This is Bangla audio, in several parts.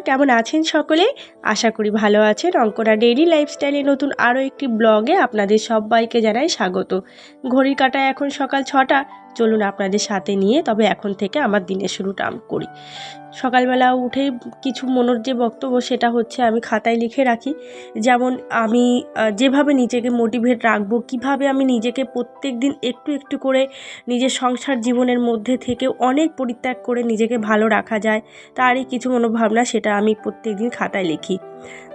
কেমন আছেন সকলে? আশা করি ভালো আছেন। অঙ্কনা ডেইলি লাইফস্টাইলে নতুন আরও একটি ব্লগে আপনাদের সবাইকে জানাই স্বাগত। ঘড়ির কাটায় এখন সকাল ছটা, চলুন আপনাদের সাথে নিয়ে তবে এখন থেকে আমার দিনের শুরুটা আমি করি। সকালবেলা উঠেই কিছু মনের যে বক্তব্য সেটা হচ্ছে আমি খাতায় লিখে রাখি। যেমন আমি যেভাবে নিজেকে মোটিভেট রাখব, কীভাবে আমি নিজেকে প্রত্যেক দিন একটু একটু করে নিজের সংসার জীবনের মধ্যে থেকে অনেক পরিত্যাগ করে নিজেকে ভালো রাখা যায়, তারই কিছু মনোভাবনা সেটা আমি প্রত্যেক দিন খাতায় লিখি।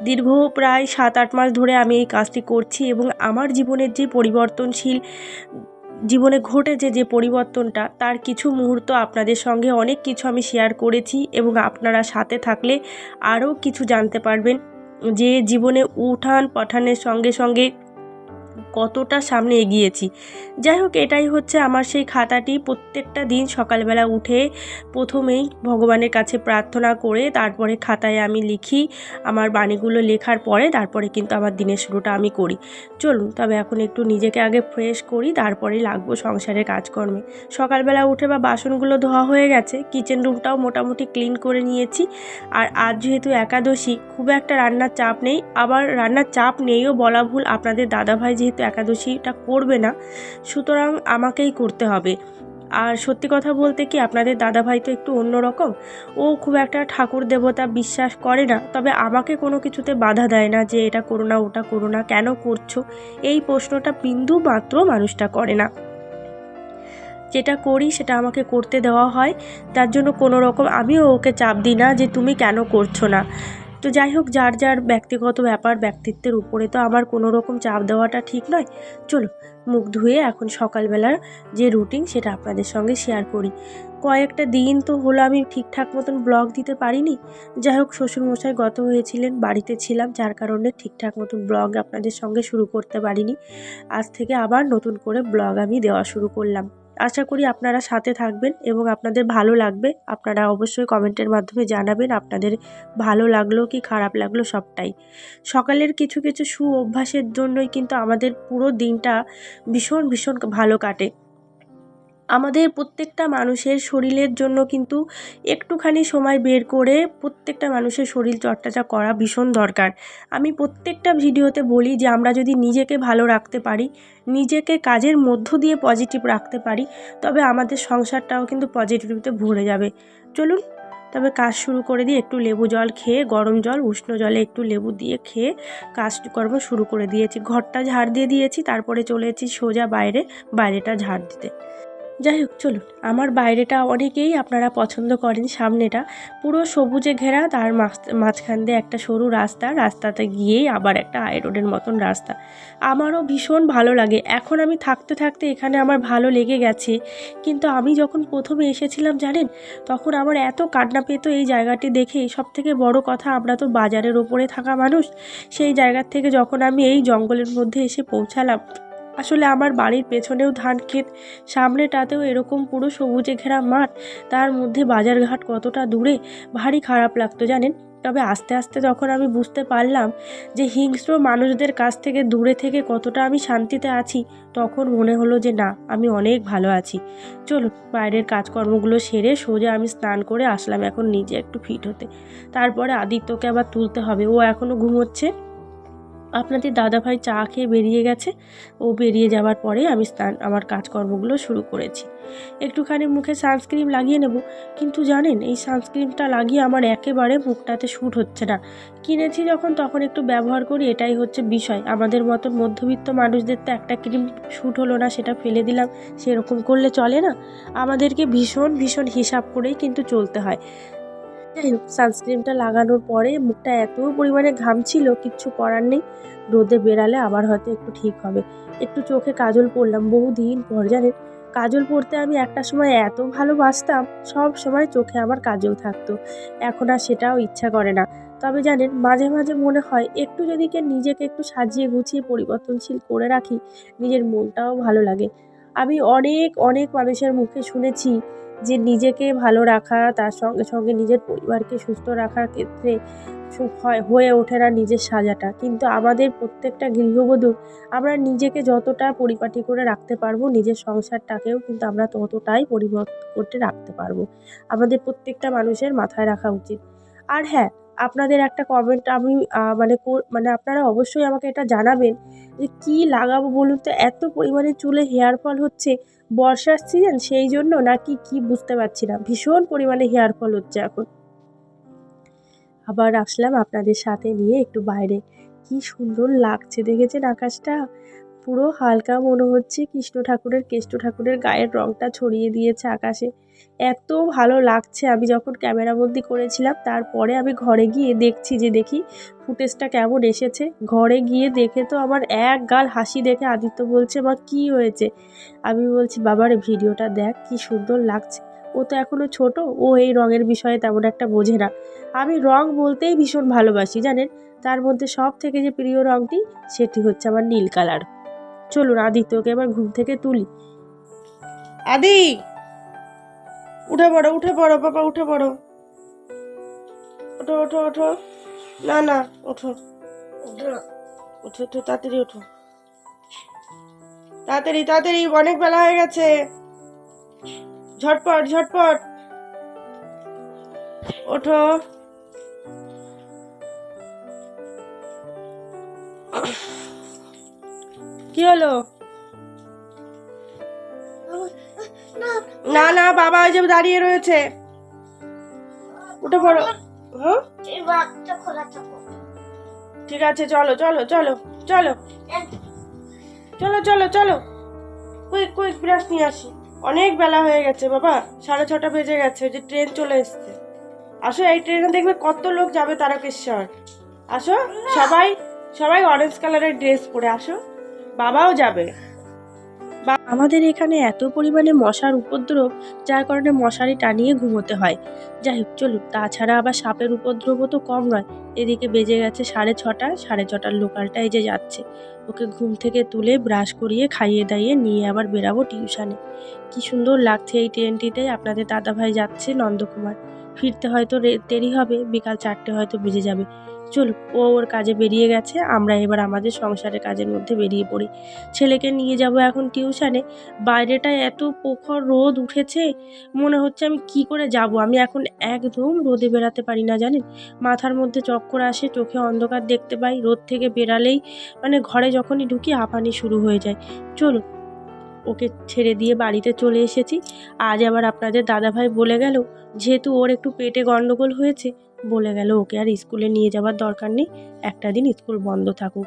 দীর্ঘ প্রায় সাত আট মাস ধরে আমি এই কাজটি করছি এবং আমার জীবনের যে পরিবর্তনশীল, জীবনে ঘটেছে যে পরিবর্তনটা, তার কিছু মুহূর্ত আপনাদের সঙ্গে অনেক কিছু আমি শেয়ার করেছি এবং আপনারা সাথে থাকলে আরও কিছু জানতে পারবেন যে জীবনে উঠান পাঠানের সঙ্গে সঙ্গে কতটা সামনে এগিয়েছি। যাই হোক, এটাই হচ্ছে আমার সেই খাতাটি। প্রত্যেকটা দিন সকালবেলা উঠে প্রথমেই ভগবানের কাছে প্রার্থনা করে তারপরে খাতায় আমি লিখি আমার বাণীগুলো লেখার পরে তারপরে কিন্তু আমার দিনের শুরুটা আমি করি। চলুন, তবে এখন একটু নিজেকে আগে ফ্রেশ করি তারপরে লাগবো সংসারের কাজকর্মে। সকালবেলা উঠে বা বাসনগুলো ধোয়া হয়ে গেছে কিচেন রুমটাও মোটামুটি ক্লিন করে নিয়েছি। আর আজ যেহেতু একাদশী, খুব একটা রান্নার চাপ নেই। আবার রান্নার চাপ নেইও বলা ভুল আপনাদের দাদাভাই যেহেতু একাদশীটা করবে না, সুতরাং আমাকেই করতে হবে। আর সত্যি কথা বলতে কি আপনাদের দাদাভাই তো একটু অন্যরকম, ও খুব একটা ঠাকুর দেবতা বিশ্বাস করে না, তবে আমাকে কোনো কিছুতে বাধা দেয় না যে এটা করো না, ওটা করো না, কেন করছ? এই প্রশ্নটা বিন্দু মাত্র মানুষটা করে না। যেটা করি সেটা আমাকে করতে দেওয়া হয়, তার জন্য কোনো রকম আমিও ওকে চাপ দিই না যে তুমি কেন করছ না। তো যাই হোক, যার যার ব্যক্তিগত ব্যাপার, ব্যক্তিত্বের উপরে তো আমার কোনো রকম চাপ দেওয়াটা ঠিক নয়। চলো, মুখ ধুয়ে এখন সকালবেলার যে রুটিন সেটা আপনাদের সঙ্গে শেয়ার করি। কয়েকটা দিন তো হলো আমি ঠিকঠাক মতন ব্লগ দিতে পারিনি। যাই হোক, শ্বশুরমশাই গত হয়েছিলেন, বাড়িতে ছিলাম, যার কারণে ঠিকঠাক মতন ব্লগ আপনাদের সঙ্গে শুরু করতে পারিনি। আজ থেকে আবার নতুন করে ব্লগ আমি দেওয়া শুরু করলাম। আশা করি আপনারা সাথে থাকবেন এবং আপনাদের ভালো লাগবে। আপনারা অবশ্যই কমেন্টের মাধ্যমে জানাবেন আপনাদের ভালো লাগল কি খারাপ লাগল সবটাই। সকালের কিছু কিছু সু অভ্যাসের জন্যই কিন্তু আমাদের পুরো দিনটা ভীষণ ভীষণ ভালো কাটে। আমাদের প্রত্যেকটা মানুষের শরীরের জন্য কিন্তু একটুখানি সময় বের করে প্রত্যেকটা মানুষের শরীর চর্চাটা করা ভীষণ দরকার। আমি প্রত্যেকটা ভিডিওতে বলি যে, আমরা যদি নিজেকে ভালো রাখতে পারি, নিজেকে কাজের মধ্য দিয়ে পজিটিভ রাখতে পারি, তবে আমাদের সংসারটাও কিন্তু পজিটিভিতে ভরে যাবে। চলুন, তবে কাজ শুরু করে দিয়ে একটু লেবু জল খেয়ে, গরম জল, উষ্ণ জলে একটু লেবু দিয়ে খেয়ে কাজকর্ম শুরু করে দিয়েছি। ঘরটা ঝাড় দিয়ে দিয়েছি, তারপরে চলেছি সোজা বাইরে, বাইরেটা ঝাড় দিতে। যাই হোক, চলুন। আমার বাইরেটা অনেকেই আপনারা পছন্দ করেন সামনেটা। পুরো সবুজে ঘেরা, তার মাঝ- মাঝখান দিয়ে একটা সরু রাস্তা, রাস্তাতে গিয়েই আবার একটা হাই রোডের মতন রাস্তা। আমারও ভীষণ ভালো লাগে। এখন আমি থাকতে থাকতে এখানে আমার ভালো লেগে গেছে। কিন্তু আমি যখন প্রথমে এসেছিলাম, জানেন, তখন আমার এত কান্না পেত এই জায়গাটি দেখে। সব থেকে বড় কথা, আমরা তো বাজারের ওপরে থাকা মানুষ। সেই জায়গার থেকে যখন আমি এই জঙ্গলের মধ্যে এসে পৌঁছালাম আসলে আমার বাড়ির পেছনেও ধান ক্ষেত, সামনেটাতেও এরকম পুরো সবুজে ঘেরা মাঠ, তার মধ্যে বাজারঘাট কতটা দূরে, ভারী খারাপ লাগতো জানেন। তবে আস্তে আস্তে যখন আমি বুঝতে পারলাম যে হিংস্র মানুষদের কাছ থেকে দূরে থেকে কতটা আমি শান্তিতে আছি, তখন মনে হলো যে না, আমি অনেক ভালো আছি। চলুন, বাইরের কাজকর্মগুলো সেরে সোজা আমি স্নান করে আসলাম এখন নিজে একটু ফিট হতে। তারপরে আদিত্যকে আবার তুলতে হবে। ও এখনও ঘুমোচ্ছে? আপনাদের দাদাভাই চা খেয়ে বেরিয়ে গেছে। ও বেরিয়ে যাওয়ার পরে আমি স্নান, আমার কাজকর্মগুলো শুরু করেছি। একটুখানি মুখে সানস্ক্রিম লাগিয়ে নেব, কিন্তু জানেন, এই সানস্ক্রিমটা লাগিয়ে আমার একেবারে মুখটাতে শ্যুট হচ্ছে না। কিনেছি যখন, তখন একটু ব্যবহার করি, এটাই হচ্ছে বিষয়। আমাদের মতন মধ্যবিত্ত মানুষদের তো একটা ক্রিম শ্যুট হলো না, সেটা ফেলে দিলাম, সেরকম করলে চলে না। আমাদেরকে ভীষণ ভীষণ হিসাব করেই কিন্তু চলতে হয়। যাই হোক সানস্ক্রিনটা লাগানোর পরে মুখটা এত পরিমাণে ঘামছিল কিচ্ছু করার নেই। রোদে বেরালে আবার হয়তো একটু ঠিক হবে। একটু চোখে কাজল পরলাম বহুদিন পর, জানেন? কাজল পরতে আমি একটা সময় এত ভালোবাসতাম, সব সময় চোখে আমার কাজল থাকতো। এখন আর সেটাও ইচ্ছা করে না। তবে জানেন, মাঝে মাঝে মনে হয়, একটু যদি নিজেকে একটু সাজিয়ে গুছিয়ে পরিবর্তনশীল করে রাখি, নিজের মনটাও ভালো লাগে। আমি অনেক অনেক মানুষের মুখে শুনেছি যে নিজেকে ভালো রাখা, তার সঙ্গে সঙ্গে নিজের পরিবারকে সুস্থ রাখার ক্ষেত্রে হয়, হয়ে ওঠে না নিজের সাজাটা। কিন্তু আমাদের প্রত্যেকটা গৃহবধূ আমরা নিজেকে যতটা পরিপাটি করে রাখতে পারব, নিজের সংসারটাকেও কিন্তু আমরা ততটাই পরিবর্তন করতে রাখতে পারব। আমাদের প্রত্যেকটা মানুষের মাথায় রাখা উচিত। আর হ্যাঁ আপনাদের একটা কমেন্ট আমি মানে মানে আপনারা অবশ্যই আমাকে এটা জানাবেন যে কী লাগাবো বলুন তো? এত পরিমাণে চুলে হেয়ার ফল হচ্ছে, বর্ষার সিজন সেই জন্য নাকি কি বুঝতে পারছি না। ভীষণ পরিমাণে হেয়ার ফল হচ্ছে এখন। আবার আসলাম আপনাদের সাথে নিয়ে একটু বাইরে। কি সুন্দর লাগছে, দেখেছেন আকাশটা? পুরো হালকা মনে হচ্ছে কৃষ্ণ ঠাকুরের, কেষ্ট ঠাকুরের গায়ের রংটা ছড়িয়ে দিয়েছে আকাশে। এত ভালো লাগছে। আমি যখন ক্যামেরাবন্দি করেছিলাম, তারপরে আমি ঘরে গিয়ে দেখছি যে দেখি ফুটেজটা কেমন এসেছে। ঘরে গিয়ে দেখে তো আমার এক গাল হাসি দেখে আদিত্য বলছে, মা, কী হয়েছে? আমি বলছি, বাবার ভিডিওটা দেখ, কি সুন্দর লাগছে। ও তো এখনও ছোট, ও এই রঙের বিষয়ে তেমন একটা বোঝে না। আমি রং বলতেই ভীষণ ভালোবাসি, জানেন? তার মধ্যে সব থেকে যে প্রিয় রঙটি, সেটি হচ্ছে আমার নীল কালার। চলুন আদিত্যকে এবার ঘুম থেকে তুলি। আদি! উঠে পড়ো উঠে পড়ো, বাবা, উঠে পড়ো। ওঠো ওঠো ওঠো। না না, ওঠো। ওঠো ওঠো তাড়াতাড়ি ওঠো। তাড়াতাড়ি তাড়াতাড়ি, অনেক বেলা হয়ে গেছে। ঝটপট ঝটপট। ওঠো। কি হলো? না না বাবা ওই যে দাঁড়িয়ে রয়েছে। উঠে পড়ো। হ্যাঁ? ঠিক আছে চলো চলো চলো চলো। চলো চলো চলো। কুইক কুইক ব্রাশ নিয়ে আসি। অনেক বেলা হয়ে গেছে বাবা। সাড়ে ছটা বেজে গেছে ওই যে ট্রেন চলে এসছে। আসো এই ট্রেনে দেখবে কত লোক যাবে তারকেশ্বর। আসো সবাই সবাই অরেঞ্জ কালারের ড্রেস পরে আসো। বাবাও যাবে। আমাদের এখানে এত পরিমাণে মশার উপদ্রব, যার কারণে মশারি টানিয়ে ঘুমোতে হয়। যাই হোক, চলুন, তাছাড়া আবার সাপের উপদ্রবও তো কম নয়। এদিকে বেজে গেছে সাড়ে ছটা, সাড়ে ছটার লোকালটাই যে যাচ্ছে। ওকে ঘুম থেকে তুলে ব্রাশ করিয়ে খাইয়ে দাইয়ে নিয়ে আবার বেরাবো টিউশনে। কি সুন্দর লাগছে এই ট্রেনটিতে, আপনাদের দাদাভাই যাচ্ছে নন্দকুমার। ফিরতে হয়তো দেরি হবে, বিকাল চারটে হয়তো বেজে যাবে। চলুন ও ওর কাজে বেরিয়ে গেছে, আমরা এবার আমাদের সংসারের কাজের মধ্যে বেরিয়ে পড়ি। ছেলেকে নিয়ে যাব এখন টিউশনে বাইরেটায় এত প্রখর রোদ উঠেছে, মনে হচ্ছে আমি কি করে যাব? আমি এখন একদম রোদে বেরাতে পারি না, জানেন? মাথার মধ্যে চক্কর আসে, চোখে অন্ধকার দেখতে পাই, রোদ থেকে বেরালেই মানে ঘরে যখনই ঢুকি হাঁপানি শুরু হয়ে যায়। চলুন, ওকে ছেড়ে দিয়ে বাড়িতে চলে এসেছি। আজ আবার আপনাদের দাদাভাই বলে গেল, যেহেতু ওর একটু পেটে গন্ডগোল হয়েছে বলে গেল, ওকে আর স্কুলে নিয়ে যাওয়ার দরকার নেই, একটা দিন স্কুল বন্ধ থাকুক।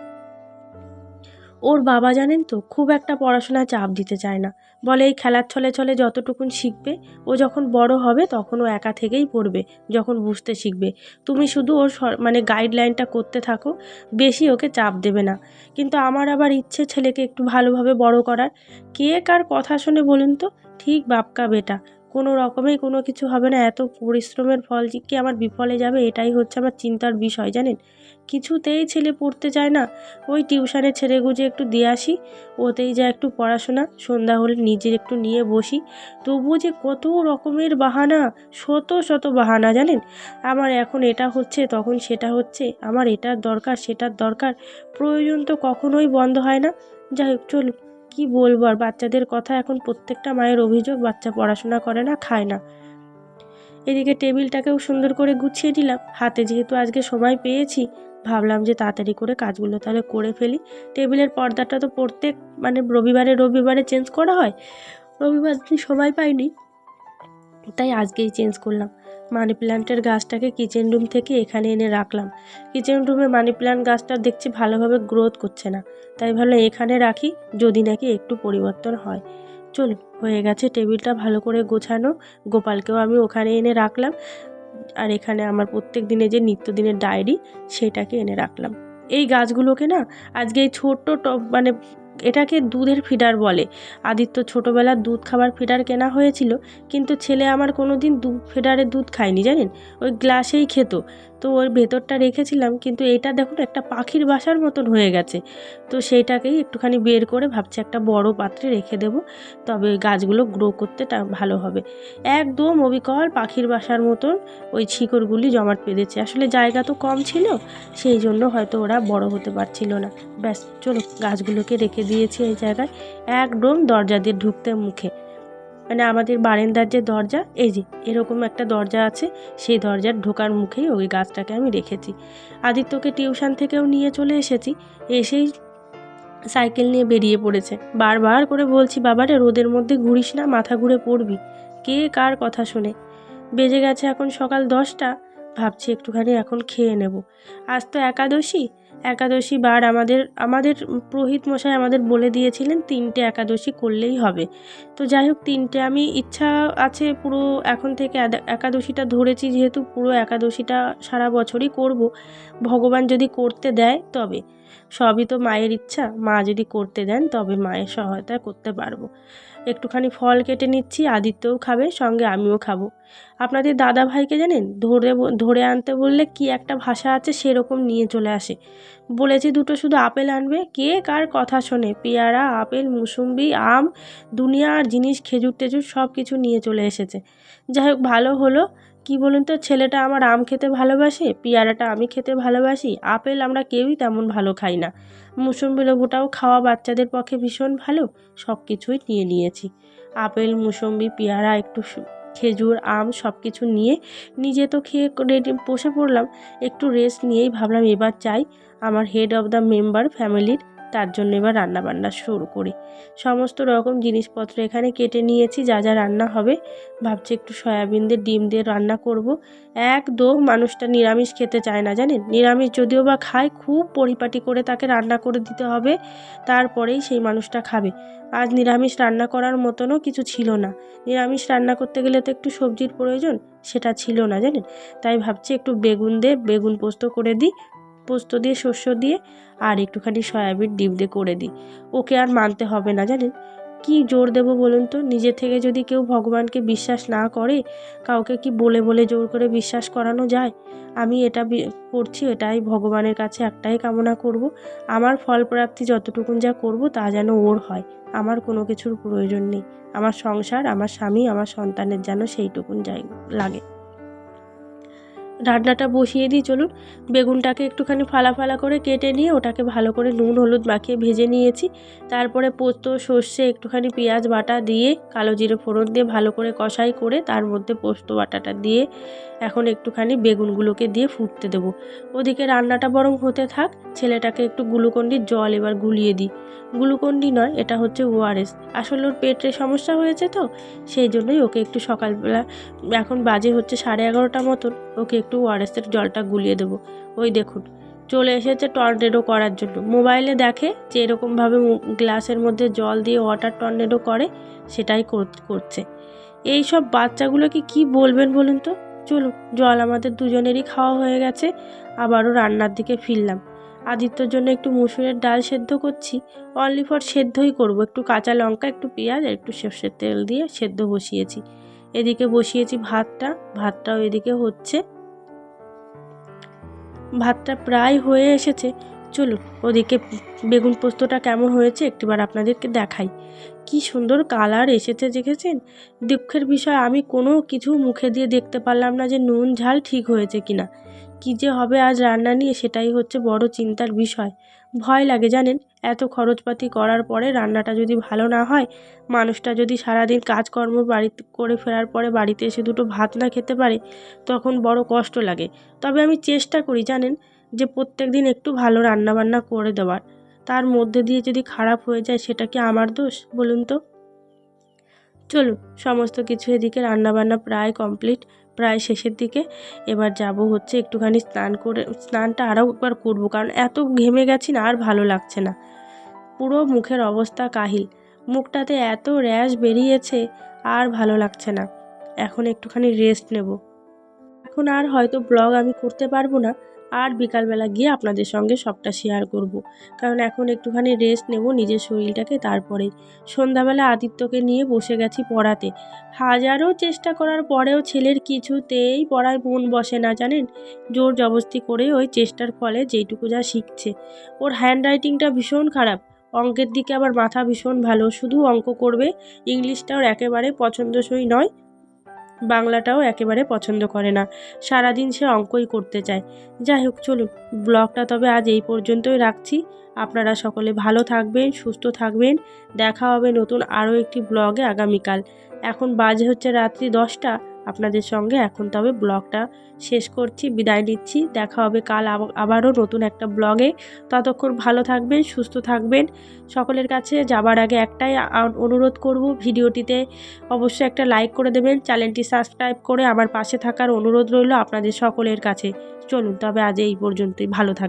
ওর বাবা জানেন তো, খুব একটা পড়াশোনায় চাপ দিতে চায় না। বলে, এই খেলার ছলে ছলে যতটুকুন শিখবে, ও যখন বড় হবে তখন ও একা থেকেই পড়বে, যখন বুঝতে শিখবে। তুমি শুধু ওর মানে গাইডলাইনটা করতে থাকো, বেশি ওকে চাপ দেবে না। কিন্তু আমার আবার ইচ্ছে ছেলেকে একটু ভালোভাবে বড় করার। কে কার কথা শুনে বলুন তো? ঠিক বাপকা বেটা। কোনো রকমেই কোনো কিছু হবে না। এত পরিশ্রমের ফল কি আমার বিফলে যাবে, এটাই হচ্ছে আমার চিন্তার বিষয়, জানেন? কিছুতেই ছেলে পড়তে চায় না। ওই টিউশনে ছেড়ে গুজে একটু দিয়ে আসি, ওতেই যা একটু পড়াশোনা, সন্ধ্যা হলে নিজে একটু নিয়ে বসি। তবুও যে কত রকমের বাহানা, শত শত বাহানা, জানেন? আমার এখন এটা হচ্ছে, তখন সেটা হচ্ছে, আমার এটার দরকার, সেটার দরকার। প্রয়োজন তো কখনোই বন্ধ হয় না। যাই হোক, চলুন। কী বলব? আর বাচ্চাদের কথা এখন প্রত্যেকটা মায়ের অভিযোগ, বাচ্চা পড়াশোনা করে না, খায় না। এদিকে টেবিলটাকেও সুন্দর করে গুছিয়ে নিলাম। হাতে যেহেতু আজকে সময় পেয়েছি, ভাবলাম যে তাড়াতাড়ি করে কাজগুলো তাহলে করে ফেলি। টেবিলের পর্দাটা তো প্রত্যেক মানে রবিবারে রবিবারে চেঞ্জ করা হয়। রবিবার সময় পাইনি, তাই আজকেই চেঞ্জ করলাম। মানি প্ল্যান্টের গাছটাকে কিচেন রুম থেকে এখানে এনে রাখলাম। কিচেন রুমে মানি প্ল্যান্ট গাছটা দেখছি ভালোভাবে গ্রোথ করছে না। তাই ভাবলাম এখানে রাখি, যদি নাকি একটু পরিবর্তন হয়। চলুন, হয়ে গেছে টেবিলটা ভালো করে গোছানো। গোপালকেও আমি ওখানে এনে রাখলাম। আর এখানে আমার প্রত্যেক দিনে যে নিত্যদিনের ডায়েরি, সেটাকে এনে রাখলাম। এই গাছগুলোকে না, আজকে এই ছোট্ট টব মানে এটাকে দুধের ফিডার বলে। আদিত্য ছোটোবেলার দুধ খাবার ফিডার কেনা হয়েছিল, কিন্তু ছেলে আমার কোনো দিন দুধ ফিডারে দুধ খায়নি, জানেন? ওই গ্লাসেই খেত। তো ওর ভেতরটা রেখেছিলাম, কিন্তু এটা দেখুন একটা পাখির বাসার মতন হয়ে গেছে। তো সেইটাকেই একটুখানি বের করে ভাবছি একটা বড় পাত্রে রেখে দেব, তবে গাছগুলো গ্রো করতে ভালো হবে। একদম অবিকল পাখির বাসার মতন ওই শিকড়গুলি জমাট বেঁধেছে। আসলে জায়গা তো কম ছিল, সেই জন্য হয়তো ওরা বড় হতে পারছিল না। ব্যাস চলো গাছগুলোকে রেখে দিয়েছি এই জায়গায়। একদম দরজা দিয়ে ঢুকতে মুখে। মানে আমাদের বারেন্দার যে দরজা, এই যে এরকম একটা দরজা আছে, সেই দরজার ঢোকার মুখেই ওই গাছটাকে আমি রেখেছি। আদিত্যকে টিউশন থেকেও নিয়ে চলে এসেছি, এসেই সাইকেল নিয়ে বেরিয়ে পড়েছে। বারবার করে বলছি, বাবারে, রোদের মধ্যে ঘুরিস না, মাথা ঘুরে পড়বি। কে কার কথা শোনে? বেজে গেছে এখন সকাল দশটা, ভাবছি একটুখানি এখন খেয়ে নেব। আজ তো একাদশী একাদশী বার আমাদের আমাদের পুরোহিত মশাই আমাদের বলে দিয়েছিলেন তিনটে একাদশী করলেই হবে। তো যাই হোক, তিনটে আমি ইচ্ছা আছে পুরো এখন থেকে একাদশীটা ধরেছি যেহেতু পুরো একাদশীটা সারা বছরই করব। ভগবান যদি করতে দেয় তবে। সবই তো মায়ের ইচ্ছা। মা যদি করতে দেন, তবে মায়ের সহায়তায় করতে পারব। একটুখানি ফল কেটে নিচ্ছি, আদিত্যও খাবে, সঙ্গে আমিও খাব। আপনাদের দাদা ভাইকে জানেন, ধরে ধরে আনতে বললে কি একটা ভাষা আছে, সেরকম নিয়ে চলে আসে। বলেছি দুটো শুধু আপেল আনবে। কে কার কথা শোনে? পেয়ারা, আপেল, মুসুম্বি, আম দুনিয়ার জিনিস খেজুর টেজুর সব কিছু নিয়ে চলে এসেছে। যাই হোক ভালো হলো। কি বলুন তো, ছেলেটা আমার আম খেতে ভালোবাসে, পেয়ারাটা আমি খেতে ভালোবাসি, আপেল আমরা কেউই তেমন ভালো খাই না। মুসম্বি লেবুটাও খাওয়া বাচ্চাদের পক্ষে ভীষণ ভালো সব কিছুই নিয়ে নিয়েছি। আপেল, মুসম্বি, পেয়ারা, একটু খেজুর, আম সব কিছু নিয়ে নিজে তো খেয়ে রেডি বসে পড়লাম, একটু রেস্ট নিয়েই ভাবলাম এবার চাই আমার হেড অফ দ্য মেম্বার ফ্যামিলির তার জন্য এবার রান্না বান্না শুরু করি। সমস্ত রকম জিনিসপত্র এখানে কেটে নিয়েছি, যা যা রান্না হবে। ভাবছি একটু সয়াবিন দিয়ে, ডিম দিয়ে রান্না করব। একদম মানুষটা নিরামিষ খেতে চায় না, জানেন? নিরামিষ যদিও বা খায়, খুব পরিপাটি করে তাকে রান্না করে দিতে হবে। তারপরেই সেই মানুষটা খাবে। আজ নিরামিষ রান্না করার মতনও কিছু ছিল না। নিরামিষ রান্না করতে গেলে তো একটু সবজির প্রয়োজন, সেটা ছিল না, জানেন? তাই ভাবছি একটু বেগুন দিয়ে, বেগুন পোস্ত করে দিই। পোস্ত দিয়ে শস্য দিয়ে আর একটুখানি সয়াবিন ডিম দিয়ে করে দিই। ওকে আর মানতে হবে না, জানেন? কি জোর দেবো বলুন তো? নিজে থেকে যদি কেউ ভগবানকে বিশ্বাস না করে, কাউকে কি বলে বলে জোর করে বিশ্বাস করানো যায়? আমি এটা করছি, এটাই ভগবানের কাছে একটাই কামনা করব। আমার ফল প্রাপ্তি যতটুকুন যা করব, তা যেন ওর হয়। আমার কোনো কিছুর প্রয়োজন নেই। আমার সংসার, আমার স্বামী, আমার সন্তানের যেন সেইটুকুন যাই লাগে। রান্নাটা বসিয়ে দিই, চলুন। বেগুনটাকে একটুখানি ফালা ফালা করে কেটে নিয়ে ওটাকে ভালো করে নুন, হলুদ মাখিয়ে ভেজে নিয়েছি। তারপরে পোস্ত, সর্ষে, একটুখানি পেঁয়াজ বাটা দিয়ে কালো জিরে ফোড়ন দিয়ে ভালো করে কষাই করে তার মধ্যে পোস্ত বাটাটা দিয়ে এখন একটুখানি বেগুনগুলোকে দিয়ে ফুটতে দেবো। ওদিকে রান্নাটা বরং হতে থাক। ছেলেটাকে একটু গ্লুকন্ডির জল এবার গুলিয়ে দিই। গ্লুকন্ডি নয়, এটা হচ্ছে ওআরএস। আসলে ওর পেটের সমস্যা হয়েছে তো, সেই জন্যই ওকে একটু সকালবেলা, এখন বাজে হচ্ছে সাড়ে এগারোটা মতন, ওকে একটু ওআরএসের জলটা গুলিয়ে দেবো। ওই দেখুন, চলে এসেছে টর্নেডো করার জন্য। মোবাইলে দেখে যে এরকমভাবে গ্লাসের মধ্যে জল দিয়ে ওয়াটার টর্নেডো করে, সেটাই কর- করছে। এই সব বাচ্চাগুলোকে কি বলবেন বলুন তো? চলুন, জল আমাদের দুজনেরই খাওয়া হয়ে গেছে, আবারও রান্নার দিকে ফিরলাম। আদিত্যর জন্য একটু মুসুরের ডাল সেদ্ধ করছি। অনলি ফর সেদ্ধই করব। একটু কাঁচা লঙ্কা, একটু পেঁয়াজ আর একটু সর্ষের তেল দিয়ে সেদ্ধ বসিয়েছি। এদিকে বসিয়েছি ভাতটা। ভাতটাও এদিকে হচ্ছে। ভাতটা প্রায় হয়ে এসেছে। চলুন, ওদিকে বেগুন পোস্তটা কেমন হয়েছে একটিবার আপনাদেরকে দেখাই। কি সুন্দর কালার এসেছে, দেখেছেন? দুঃখের বিষয়, আমি কোনো কিছু মুখে দিয়ে দেখতে পারলাম না যে নুন, ঝাল ঠিক হয়েছে কিনা। কী যে হবে আজ রান্না নিয়ে সেটাই হচ্ছে বড় চিন্তার বিষয়। ভয় লাগে, জানেন? এত খরচপাতি করার পরে রান্নাটা যদি ভালো না হয়, মানুষটা যদি সারাদিন কাজকর্ম বাড়িতে করে ফেরার পরে বাড়িতে এসে দুটো ভাত না খেতে পারে, তখন বড় কষ্ট লাগে। তবে আমি চেষ্টা করি, জানেন? যে প্রত্যেক দিন একটু ভালো রান্নাবান্না করে দেওয়ার। তার মধ্যে দিয়ে যদি খারাপ হয়ে যায়, সেটা কি আমার দোষ, বলুন তো? চলুন, সমস্ত কিছু এদিকে রান্নাবান্না প্রায় কমপ্লিট। প্রায় শেষের দিকে। এবার যাব হচ্ছে একটুখানি স্নান করে, স্নানটা আরও একবার করব, কারণ এত ঘেমে গেছি না আর ভালো লাগছে না। পুরো মুখের অবস্থা কাহিল। মুখটাতে এত র্যাশ বেরিয়েছে, আর ভালো লাগছে না। এখন একটুখানি রেস্ট নেব। এখন আর হয়তো ব্লগ আমি করতে পারব না। আর বিকালবেলা গিয়ে আপনাদের সঙ্গে সবটা শেয়ার করব। কারণ এখন একটুখানি রেস্ট নেব নিজের শরীরটাকে তারপরে। সন্ধ্যাবেলা আদিত্যকে নিয়ে বসে গেছি পড়াতে। হাজারো চেষ্টা করার পরেও ছেলের কিছুতেই পড়ায় মন বসে না, জানেন? জোর জবস্তি করে ওই চেষ্টার ফলে যেইটুকু যা শিখছে। ওর হ্যান্ড রাইটিংটা ভীষণ খারাপ। অঙ্কের দিকে আবার মাথা ভীষণ ভালো। শুধু অঙ্ক করবে ইংলিশটা ওর একেবারে পছন্দসই নয়। বাংলাটাও একেবারে পছন্দ করে না। সারাদিন সে অঙ্কই করতে চায়। যাই হোক, চলুন, ব্লগটা তবে আজ এই পর্যন্তই রাখছি। আপনারা সকলে ভালো থাকবেন, সুস্থ থাকবেন। দেখা হবে নতুন আরও একটি ব্লগে আগামীকাল। এখন বাজে হচ্ছে রাত্রি দশটা। আপনাদের সঙ্গে। এখন তবে ব্লগটা শেষ করছি, বিদায় নিচ্ছি। দেখা হবে কাল আব- আবারও নতুন একটা ব্লগে। ততক্ষণ ভালো থাকবেন, সুস্থ থাকবেন। সকলের কাছে যাবার আগে একটাই অনুরোধ করব ভিডিওটিতে অবশ্যই একটা লাইক করে দেবেন, চ্যানেলটি সাবস্ক্রাইব করে আমার পাশে থাকার অনুরোধ রইল আপনাদের সকলের কাছে। চলুন তবে আজ এই পর্যন্তই। ভালো থাকবেন